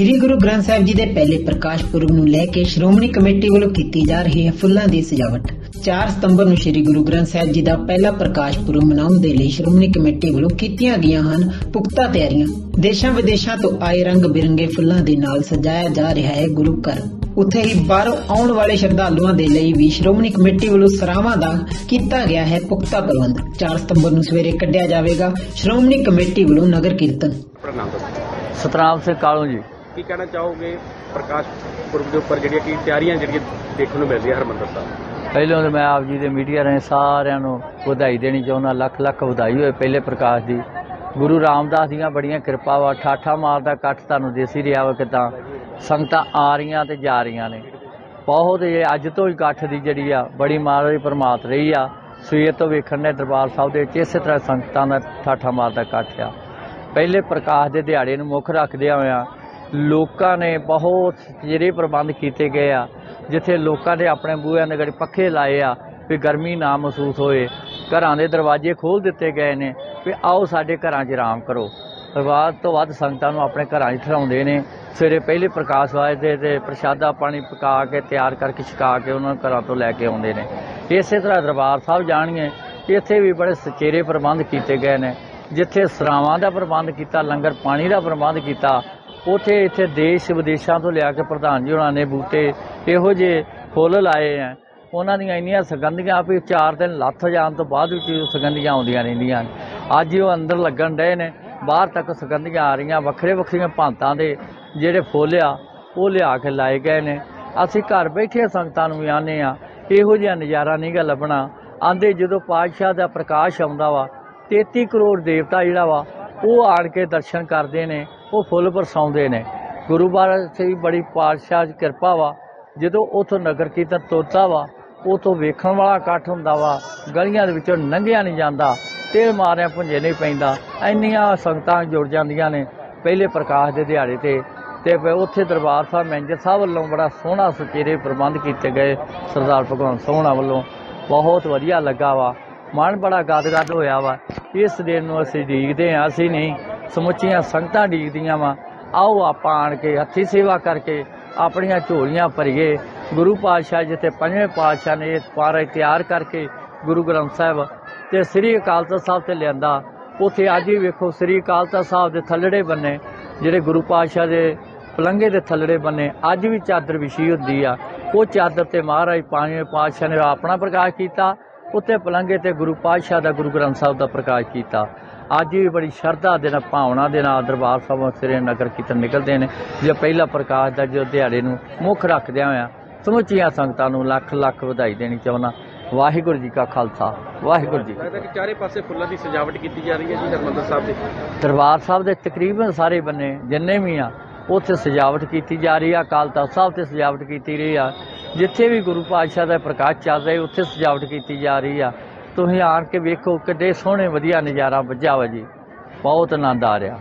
ਸ੍ਰੀ ਗੁਰੂ ਗ੍ਰੰਥ ਸਾਹਿਬ ਜੀ ਦੇ ਪਹਿਲੇ ਪ੍ਰਕਾਸ਼ ਪੁਰਬ ਨੂੰ ਲੈ ਕੇ ਸ਼੍ਰੋਮਣੀ ਕਮੇਟੀ ਵੱਲੋਂ ਕੀਤੀ ਜਾ ਰਹੀ ਹੈ ਫੁੱਲਾਂ ਦੀ ਸਜਾਵਟ। 4 ਸਤੰਬਰ ਨੂੰ ਸ੍ਰੀ ਗੁਰੂ ਗ੍ਰੰਥ ਸਾਹਿਬ ਜੀ ਦਾ ਪਹਿਲਾ ਪ੍ਰਕਾਸ਼ ਪੁਰਬ ਮਨਾਉਣ ਦੇ ਲਈ ਸ਼੍ਰੋਮਣੀ ਕਮੇਟੀ ਵੱਲੋਂ ਕੀਤੀਆਂ ਗਈਆਂ ਹਨ ਪੁਖਤਾ ਤਿਆਰੀਆਂ। ਦੇਸ਼ਾਂ ਵਿਦੇਸ਼ਾਂ ਤੋਂ ਆਏ ਰੰਗ ਬਿਰੰਗੇ ਫੁੱਲਾਂ ਦੇ ਨਾਲ ਸਜਾਇਆ ਜਾ ਰਿਹਾ ਹੈ ਗੁਰੂ ਘਰ। ਉੱਥੇ ਹੀ ਬਾਹਰੋਂ ਆਉਣ ਵਾਲੇ ਸ਼ਰਧਾਲੂਆਂ ਦੇ ਲਈ ਵੀ ਸ਼੍ਰੋਮਣੀ ਕਮੇਟੀ ਵੱਲੋਂ ਸਰਾਵਾਂ ਦਾ ਕੀਤਾ ਗਿਆ ਹੈ ਪੁਖਤਾ ਪ੍ਰਬੰਧ। 4 ਸਤੰਬਰ ਨੂੰ ਸਵੇਰੇ ਕੱਢਿਆ ਜਾਵੇਗਾ। ਸ਼੍ਰੋਮਣੀ ਕਮੇਟੀ ਵੱਲੋਂ ਨਗਰ ਕੀਰਤਨ। ਸਤਨਾਮ ਸਿੰਘ ਕਾਲੂ ਜੀ। ਕੀ ਕਹਿਣਾ ਚਾਹੋਗੇ ਪ੍ਰਕਾਸ਼ ਪੁਰਬ ਦੇ ਉੱਪਰ ਜਿਹੜੀਆਂ ਕੀ ਤਿਆਰੀਆਂ ਜਿਹੜੀਆਂ ਦੇਖਣ ਨੂੰ ਮਿਲਦੀਆਂ ਹਰਮੰਦਰ ਸਾਹਿਬ? ਪਹਿਲਾਂ ਤਾਂ ਮੈਂ ਆਪ ਜੀ ਦੇ ਮੀਡੀਆ ਰਾਹੀਂ ਸਾਰਿਆਂ ਨੂੰ ਵਧਾਈ ਦੇਣੀ ਚਾਹੁੰਦਾ, ਲੱਖ ਲੱਖ ਵਧਾਈ ਹੋਏ ਪਹਿਲੇ ਪ੍ਰਕਾਸ਼ ਦੀ। ਗੁਰੂ ਰਾਮਦਾਸ ਦੀਆਂ ਬੜੀਆਂ ਕਿਰਪਾ ਵਾ ਠਾਠਾ ਮਾਰਦਾ ਇਕੱਠ ਤੁਹਾਨੂੰ ਦੇਸੀ ਰਿਹਾ ਵਾ ਕਿਦਾਂ ਸੰਗਤਾਂ ਆ ਰਹੀਆਂ ਤੇ ਜਾ ਰਹੀਆਂ ਨੇ। ਬਹੁਤ ਇਹ ਅੱਜ ਤੋਂ ਹੀ ਇਕੱਠ ਦੀ ਜਿਹੜੀ ਆ, ਬੜੀ ਮਹਾਰਾਜ ਪਰਮਾਤ ਰਹੀ ਆ। ਸਵੇਰ ਤੋਂ ਵੇਖਣ ਨੇ ਦਰਬਾਰ ਸਾਹਿਬ ਦੇ ਵਿੱਚ ਇਸੇ ਤਰ੍ਹਾਂ ਸੰਗਤਾਂ ਦਾ ਠਾਠਾ ਮਾਰਦਾ ਇਕੱਠ ਆ। ਪਹਿਲੇ ਪ੍ਰਕਾਸ਼ ਦੇ ਦਿਹਾੜੇ ਨੂੰ ਮੁੱਖ ਰੱਖਦਿਆਂ ਹੋਇਆ ਲੋਕਾਂ ਨੇ ਬਹੁਤ ਜਿਹੜੇ ਪ੍ਰਬੰਧ ਕੀਤੇ ਗਏ ਆ, ਜਿੱਥੇ ਲੋਕਾਂ ਦੇ ਆਪਣੇ ਬੂਹਿਆਂ ਦੇ ਗੜੀ ਪੱਖੇ ਲਾਏ ਆ ਵੀ ਗਰਮੀ ਨਾ ਮਹਿਸੂਸ ਹੋਏ। ਘਰਾਂ ਦੇ ਦਰਵਾਜ਼ੇ ਖੋਲ ਦਿੱਤੇ ਗਏ ਨੇ ਵੀ ਆਓ ਸਾਡੇ ਘਰਾਂ 'ਚ ਆਰਾਮ ਕਰੋ। ਵੱਧ ਤੋਂ ਵੱਧ ਸੰਗਤਾਂ ਨੂੰ ਆਪਣੇ ਘਰਾਂ 'ਚ ਠਹਿਰਾਉਂਦੇ ਨੇ। ਸਵੇਰੇ ਪਹਿਲੇ ਪ੍ਰਕਾਸ਼ ਵਾਜਦੇ ਤੇ ਪ੍ਰਸ਼ਾਦਾ ਪਾਣੀ ਪਕਾ ਕੇ, ਤਿਆਰ ਕਰਕੇ ਛਕਾ ਕੇ ਉਹਨਾਂ ਨੂੰ ਘਰਾਂ ਤੋਂ ਲੈ ਕੇ ਆਉਂਦੇ ਨੇ। ਇਸੇ ਤਰ੍ਹਾਂ ਦਰਬਾਰ ਸਾਹਿਬ ਜਾਣਗੇ, ਇੱਥੇ ਵੀ ਬੜੇ ਸਚੇਰੇ ਪ੍ਰਬੰਧ ਕੀਤੇ ਗਏ ਨੇ। ਜਿੱਥੇ ਸਰਾਵਾਂ ਦਾ ਪ੍ਰਬੰਧ ਕੀਤਾ, ਲੰਗਰ ਪਾਣੀ ਦਾ ਪ੍ਰਬੰਧ ਕੀਤਾ ਉੱਥੇ ਇੱਥੇ ਦੇਸ਼ ਵਿਦੇਸ਼ਾਂ ਤੋਂ ਲਿਆ ਕੇ ਪ੍ਰਧਾਨ ਜੀ ਉਹਨਾਂ ਨੇ ਬੂਟੇ, ਇਹੋ ਜਿਹੇ ਫੁੱਲ ਲਾਏ ਆ। ਉਹਨਾਂ ਦੀਆਂ ਇੰਨੀਆਂ ਸੁਗੰਧੀਆਂ ਵੀ 4 ਦਿਨ ਲੱਥ ਜਾਣ ਤੋਂ ਬਾਅਦ ਵੀ ਸੁਗੰਧੀਆਂ ਆਉਂਦੀਆਂ ਰਹਿੰਦੀਆਂ ਅੱਜ ਉਹ ਅੰਦਰ ਲੱਗਣ ਡਏ ਨੇ, ਬਾਹਰ ਤੱਕ ਸੁਗੰਧੀਆਂ ਆ ਰਹੀਆਂ ਵੱਖਰੇ ਵੱਖਰੀਆਂ ਭਾਂਤਾਂ ਦੇ ਜਿਹੜੇ ਫੁੱਲ ਆ, ਉਹ ਲਿਆ ਕੇ ਲਾਏ ਗਏ ਨੇ। ਅਸੀਂ ਘਰ ਬੈਠੇ ਸੰਗਤਾਂ ਨੂੰ ਵੀ ਆਨੇ ਆ ਇਹੋ ਜਿਹਾ ਨਜ਼ਾਰਾ ਨਹੀਂ ਗਾ ਲੱਭਣਾ। ਆਂਦੇ ਜਦੋਂ ਪਾਤਸ਼ਾਹ ਦਾ ਪ੍ਰਕਾਸ਼ ਆਉਂਦਾ ਵਾ 33 ਕਰੋੜ ਦੇਵਤਾ ਜਿਹੜਾ ਵਾ, ਉਹ ਆਣ ਕੇ ਦਰਸ਼ਨ ਕਰਦੇ ਨੇ। ਉਹ ਫੁੱਲ ਬਰਸਾਉਂਦੇ ਨੇ। ਗੁਰੂ ਮਹਾਰਾਜ ਦੀ ਬੜੀ ਪਾਤਸ਼ਾਹ ਦੀ ਕਿਰਪਾ ਵਾ। ਜਦੋਂ ਉਥੋਂ ਨਗਰ ਕੀਰਤਨ ਤੋਤਾ ਵਾ, ਉਥੋਂ ਵੇਖਣ ਵਾਲਾ ਇਕੱਠ ਹੁੰਦਾ ਵਾ, ਗਲੀਆਂ ਦੇ ਵਿੱਚੋਂ ਲੰਘਿਆ ਨਹੀਂ ਜਾਂਦਾ, ਤੇਲ ਮਾਰਿਆ ਪੁੰਜੇ ਨਹੀਂ ਪੈਂਦਾ, ਇੰਨੀਆਂ ਸੰਗਤਾਂ ਜੁੜ ਜਾਂਦੀਆਂ ਨੇ ਪਹਿਲੇ ਪ੍ਰਕਾਸ਼ ਦੇ ਦਿਹਾੜੇ ਤੇ। ਤੇ ਫਿਰ ਉੱਥੇ ਦਰਬਾਰ ਸਾਹਿਬ ਮੈਨੇਜਰ ਸਾਹਿਬ ਵੱਲੋਂ ਬੜਾ ਸੋਹਣਾ ਸੁਚੇਰੇ ਪ੍ਰਬੰਧ ਕੀਤੇ ਗਏ ਸਰਦਾਰ ਭਗਵੰਤ ਸੋਹਣਾ ਵੱਲੋਂ। ਬਹੁਤ ਵਧੀਆ ਲੱਗਾ ਵਾ। ਮਨ ਬੜਾ ਗਦਗਦ ਹੋਇਆ ਵਾ। ਇਸ ਦਿਨ ਨੂੰ ਅਸੀਂ ਡੀਕਦੇ ਹਾਂ, ਅਸੀਂ ਨਹੀਂ। ਸਮੁੱਚੀਆਂ ਸੰਗਤਾਂ ਡੀਕਦੀਆਂ ਵਾ। ਆਓ ਆਪਾਂ ਆਣ ਕੇ ਹੱਥੀ ਸੇਵਾ ਕਰਕੇ ਆਪਣੀਆਂ ਝੋਲੀਆਂ ਭਰੀਏ। ਗੁਰੂ ਪਾਤਸ਼ਾਹ ਜਿੱਥੇ ਪੰਜਵੇਂ ਪਾਤਸ਼ਾਹ ਨੇ ਇਹ ਪਾਰਾ ਤਿਆਰ ਕਰਕੇ ਗੁਰੂ ਗ੍ਰੰਥ ਸਾਹਿਬ ਤੇ ਸ੍ਰੀ ਅਕਾਲ ਤਖਤ ਸਾਹਿਬ ਤੇ ਲਿਆਂਦਾ, ਉਥੇ ਅੱਜ ਵੀ ਵੇਖੋ ਸ੍ਰੀ ਅਕਾਲ ਤਖਤ ਸਾਹਿਬ ਦੇ ਥੱਲੜੇ ਬੰਨੇ, ਜਿਹੜੇ ਗੁਰੂ ਪਾਤਸ਼ਾਹ ਦੇ ਪਲੰਘੇ ਦੇ ਥੱਲੜੇ ਬੰਨੇ, ਅੱਜ ਵੀ ਚਾਦਰ ਵਿਛੀ ਹੁੰਦੀ ਆ। ਉਹ ਚਾਦਰ ਤੇ ਮਹਾਰਾਜ ਪੰਜਵੇਂ ਪਾਤਸ਼ਾਹ ਨੇ ਆਪਣਾ ਪ੍ਰਕਾਸ਼ ਕੀਤਾ ਉੱਤੇ ਪਲੰਘੇ ਤੇ ਗੁਰੂ ਪਾਤਸ਼ਾਹ ਦਾ ਗੁਰੂ ਗ੍ਰੰਥ ਸਾਹਿਬ ਦਾ ਪ੍ਰਕਾਸ਼ ਕੀਤਾ। ਅੱਜ ਵੀ ਬੜੀ ਸ਼ਰਧਾ ਦੇ ਨਾਲ ਭਾਵਨਾ ਦੇ ਨਾਲ ਦਰਬਾਰ ਸਾਹਿਬ ਸ੍ਰੀ ਨਗਰ ਕੀਰਤਨ ਨਿਕਲਦੇ ਨੇ। ਜੇ ਪਹਿਲਾ ਪ੍ਰਕਾਸ਼ ਦਾ ਜੋ ਦਿਹਾੜੇ ਨੂੰ ਮੁੱਖ ਰੱਖਦਿਆਂ ਹੋਇਆਂ ਸਮੁੱਚੀਆਂ ਸੰਗਤਾਂ ਨੂੰ ਲੱਖ ਲੱਖ ਵਧਾਈ ਦੇਣੀ ਚਾਹੁੰਦਾ। ਵਾਹਿਗੁਰੂ ਜੀ ਕਾ ਖਾਲਸਾ। ਵਾਹਿਗੁਰੂ ਜੀ ਲੱਗਦਾ ਕਿ ਚਾਰੇ ਪਾਸੇ ਫੁੱਲਾਂ ਦੀ ਸਜਾਵਟ ਕੀਤੀ ਜਾ ਰਹੀ ਹੈ ਜੀ ਹਰਮੰਦਰ ਸਾਹਿਬ ਦੇ। ਦਰਬਾਰ ਸਾਹਿਬ ਦੇ ਤਕਰੀਬਨ ਸਾਰੇ ਬੰਨੇ ਜਿੰਨੇ ਵੀ ਆ ਉੱਥੇ ਸਜਾਵਟ ਕੀਤੀ ਜਾ ਰਹੀ ਆ। ਅਕਾਲ ਤਖਤ ਸਾਹਿਬ ਤੇ ਸਜਾਵਟ ਕੀਤੀ ਰਹੀ ਆ। ਜਿੱਥੇ ਵੀ ਗੁਰੂ ਪਾਤਸ਼ਾਹ ਦਾ ਪ੍ਰਕਾਸ਼ ਚੱਲ ਰਿਹਾ ਉੱਥੇ ਸਜਾਵਟ ਕੀਤੀ ਜਾ ਰਹੀ ਆ। ਤੁਸੀਂ ਆਣ ਕੇ ਵੇਖੋ ਕਿੱਡੇ ਸੋਹਣੇ, ਵਧੀਆ ਨਜ਼ਾਰਾ ਵੱਜਾ ਵਾ ਜੀ। ਬਹੁਤ ਆਨੰਦ ਆ ਰਿਹਾ।